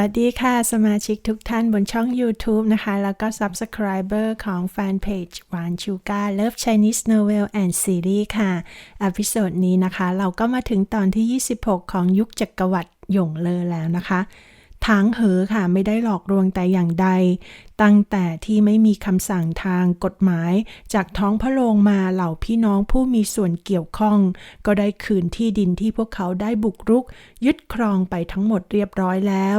วัสดีค่ะ สมาชิกทุกท่านบนช่อง YouTube นะคะ แล้วก็ Subscriber ของแฟนเพจหวานชูการ Love Chinese Novel and Series ค่ะอพิโซดนี้นะคะ เราก็มาถึงตอนที่ 26 ของยุคจักรวรรดิหยงเลอแล้วนะคะทางเหอค่ะไม่ได้หลอกลวงแต่อย่างใด ตั้งแต่ที่ไม่มีคำสั่งทางกฎหมาย จากท้องพระโรงมาเหล่าพี่น้องผู้มีส่วนเกี่ยวข้อง ก็ได้คืนที่ดินที่พวกเขาได้บุกรุก ยึดครองไปทั้งหมดเรียบร้อยแล้ว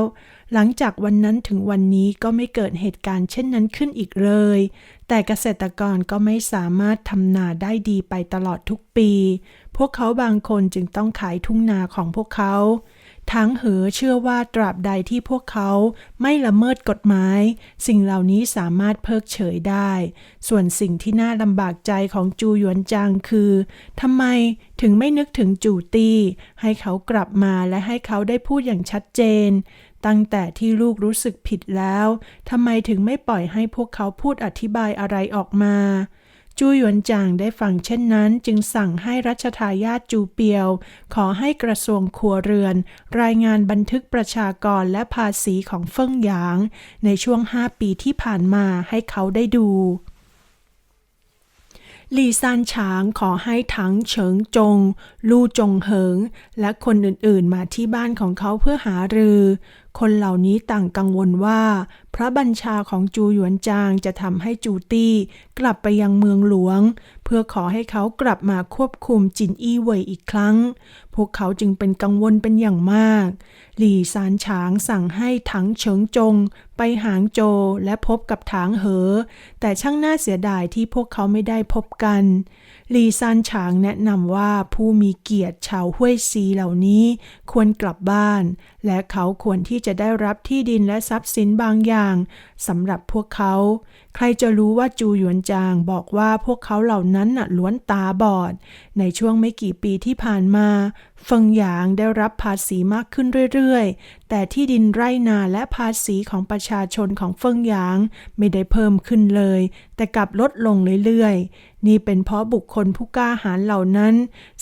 หลังจากวันนั้นถึงวันนี้ก็ไม่เกิดเหตุการณ์เช่นนั้นขึ้นอีกเลย แต่เกษตรกรก็ไม่สามารถทำนาได้ดีไปตลอดทุกปี พวกเขาบางคนจึงต้องขายทุ่งนาของพวกเขา ทั้งเหอเชื่อว่าตราบใดที่พวกเขาไม่ละเมิดกฎหมาย สิ่งเหล่านี้สามารถเพิกเฉยได้ ส่วนสิ่งที่น่าลำบากใจของจูหยวนจางคือทำไมถึงไม่นึกถึงจูตี้ให้เขากลับมาและให้เขาได้พูดอย่างชัดเจน ตั้งแต่ที่ลูกรู้สึกผิดแล้วทำไมถึงไม่ปล่อยให้พวกเขาพูดอธิบายอะไรออกมา จูหยวนจางได้ฟังเช่นนั้น จึงสั่งให้รัชทายาทจูเปียว ขอให้กระทรวงครัวเรือน รายงานบันทึกประชากรและภาษีของเฟิ่งหยาง ในช่วง5ปีที่ผ่านมาให้เขาได้ดูหลี่ซานฉางขอให้ถังเฉิงจง ลู่จงเหิง และคนอื่นๆ มาที่บ้านของเขาเพื่อหารือ คนเหล่านี้ต่างกังวลว่า พระบัญชาของจูหยวนจางจะทำให้จูตี้กลับไปยังเมืองหลวง เพื่อขอให้เขากลับมาควบคุมจินอี้เว่ยอีกครั้ง พวกเขาจึงเป็นกังวลเป็นอย่างมาก หลี่ซานฉางสั่งให้ถังเฉิงจง ไปหางโจและพบกับถางเหอ แต่ช่างน่าเสียดายที่พวกเขาไม่ได้พบกัน หลีซานฉางแนะนำว่าผู้มีเกียรติชาวห้วยซีเหล่านี้ควรกลับบ้าน และเขาควรที่จะได้รับที่ดินและทรัพย์สินบางอย่างางสำหรับพวกเขา ใครจะรู้ว่าจูหยวนจางบอกว่าพวกเขาเหล่านั้นน่ะล้วนตาบอด ในช่วงไม่กี่ปีที่ผ่านมาเฟิงหยางได้รับภาษีมากขึ้นเรื่อยๆ แต่ที่ดินไร่นาและภาษีของประชาชนของเฟิงหยางไม่ได้เพิ่มขึ้นเลย แต่กลับลดลงเรื่อยๆ นี่เป็นเพราะบุคคลผู้กล้าหาญเหล่านั้น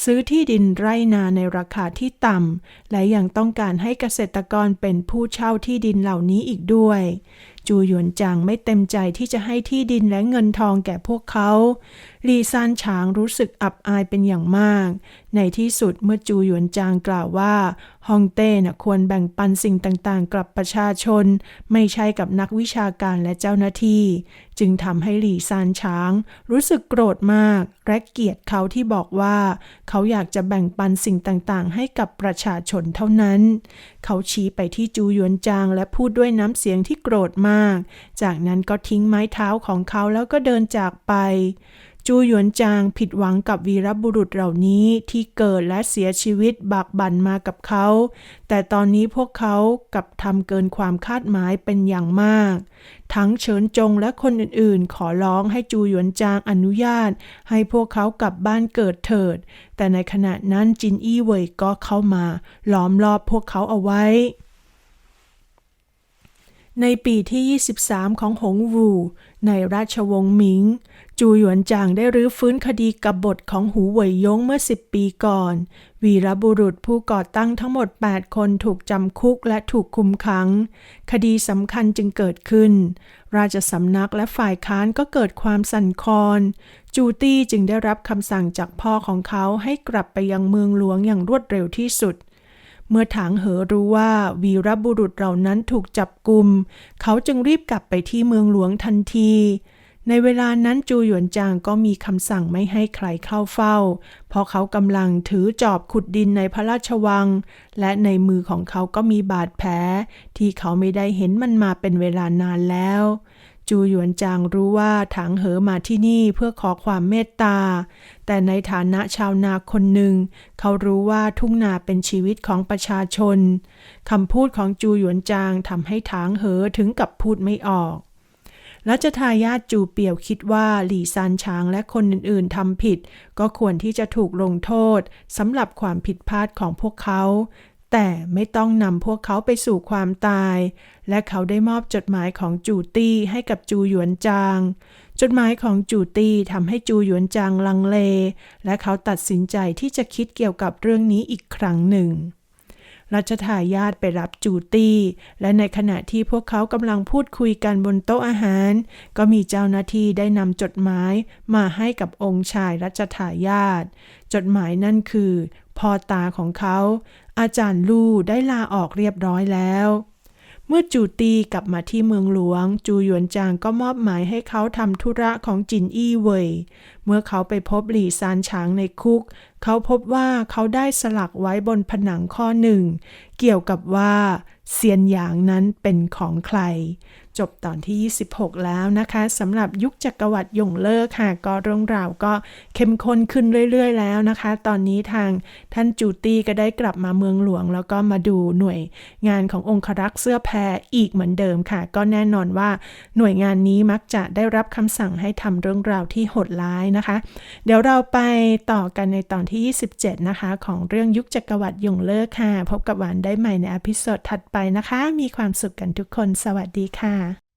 ซื้อที่ดินไร่นาในราคาที่ต่ำและยังต้องการให้เกษตรกรเป็นผู้เช่าที่ดินเหล่านี้อีกด้วย จูหยวนจางไม่เต็มใจที่จะให้ที่ดินและเงินทองแก่พวกเขา ลีซานฉางรู้สึกอับอายเป็นอย่างมาก ในที่สุดเมื่อจูหยวนจางกล่าวว่าฮองเต้นะควรแบ่งปันสิ่งต่างๆ กับประชาชน ไม่ใช่กับนักวิชาการและเจ้าหน้าที่ จึงทำให้หลีซานช้าง รู้สึกโกรธมาก และเกลียดเขาที่บอกว่า เขาอยากจะแบ่งปันสิ่งต่างๆ ให้กับประชาชนเท่านั้น เขาชี้ไปที่จูหยวนจางและพูดด้วยน้ำเสียงที่โกรธมากจากนั้นก็ทิ้งไม้เท้าของเขาแล้วก็เดินจากไป จูหยวนจางผิดหวังกับวีรบุรุษเหล่านี้ที่เกิดและเสียชีวิตบากบั่นมากับเขา แต่ตอนนี้พวกเขากลับทำเกินความคาดหมายเป็นอย่างมาก ทั้งเฉินจงและคนอื่นๆ ขอร้องให้จูหยวนจางอนุญาต ให้พวกเขากลับบ้านเกิดเถิด แต่ในขณะนั้นจินอี้เว่ยก็เข้ามาล้อมรอบพวกเขาเอาไว้ ในปีที่ 23 ของหงวู ในราชวงศ์หมิง จูหยวนจางได้รื้อฟื้นคดีกบฏของหูเหวยยงเมื่อ 10 ปีก่อน วีรบุรุษผู้ก่อตั้งทั้งหมด 8 คนถูกจำคุกและถูกคุมขัง คดีสำคัญจึงเกิดขึ้น ราชสำนักและฝ่ายค้านก็เกิดความสั่นคลอน จูตี้จึงได้รับคำสั่งจากพ่อของเขาให้กลับไปยังเมืองหลวงอย่างรวดเร็วที่สุดเเมื่อถางเหอรู้ว่าวีรบุรุษเหล่านั้นถูกจับกุมเขาจึงรีบกลับไปที่เมืองหลวงทันที ในเวลานั้นจูหยวนจางก็มีคำสั่งไม่ให้ใครเข้าเฝ้า เพราะเขากำลังถือจอบขุดดินในพระราชวัง และในมือของเขาก็มีบาดแผลที่เขาไม่ได้เห็นมันมาเป็นเวลานานแล้ว จูหยวนจางรู้ว่าถางเหอมาที่นี่เพื่อขอความเมตตา แต่ในฐานะชาวนาคนหนึ่ง เขารู้ว่าทุ่งนาเป็นชีวิตของประชาชนคำพูดของจูหยวนจางทำให้ถางเหอถึงกับพูดไม่ออกรัชทายาทจูเปียวคิดว่าหลี่ซานช้างและคนอื่นๆทำผิด ก็ควรที่จะถูกลงโทษสำหรับความผิดพลาดของพวกเขา แต่ไม่ต้องนำพวกเขาไปสู่ความตาย และเขาได้มอบจดหมายของจูตี้ให้กับจูหยวนจาง จดหมายของจูตี้ทำให้จูหยวนจางลังเล และเขาตัดสินใจที่จะคิดเกี่ยวกับเรื่องนี้อีกครั้งหนึ่งรัชทายาทไปรับจูตี้ และในขณะที่พวกเขากำลังพูดคุยกันบนโต๊ะอาหาร ก็มีเจ้าหน้าที่ได้นำจดหมายมาให้กับองค์ชายรัชทายาทจดหมายนั่นคือ พ่อตาของเขา อาจารย์ลู่ได้ลาออกเรียบร้อยแล้ว เมื่อจูตีกลับมาที่เมืองหลวง จูหยวนจางก็มอบหมายให้เขาทำธุระของจินอี้เว่ย เมื่อเขาไปพบหลี่ซานฉางในคุก เขาพบว่าเขาได้สลักไว้บนผนังข้อหนึ่ง เกี่ยวกับว่าเซียนหยางนั้นเป็นของใคร จบตอนที่ 26 แล้วนะคะสำหรับยุคจักรวรรดิหยงเลิกค่ะ ก็เรื่องราวก็เข้มข้นขึ้นเรื่อย ๆ แล้วนะคะ ตอนนี้ทางท่านจูตี้ก็ได้กลับมาเมืองหลวง แล้วก็มาดูหน่วยงานขององครักษ์เสื้อแพรอีกเหมือนเดิมค่ะ ก็แน่นอนว่าหน่วยงานนี้มักจะได้รับคำสั่งให้ทำเรื่องราวที่โหดร้ายนะคะ เดี๋ยวเราไปต่อกันในตอนที่ที่ 27 นะคะ ของเรื่องยุคจักรวรรดิยงเลิกค่ะ พบกับหวานได้ใหม่ในอพิโซดถัดไปนะคะ มีความสุขกันทุกคน สวัสดีค่ะ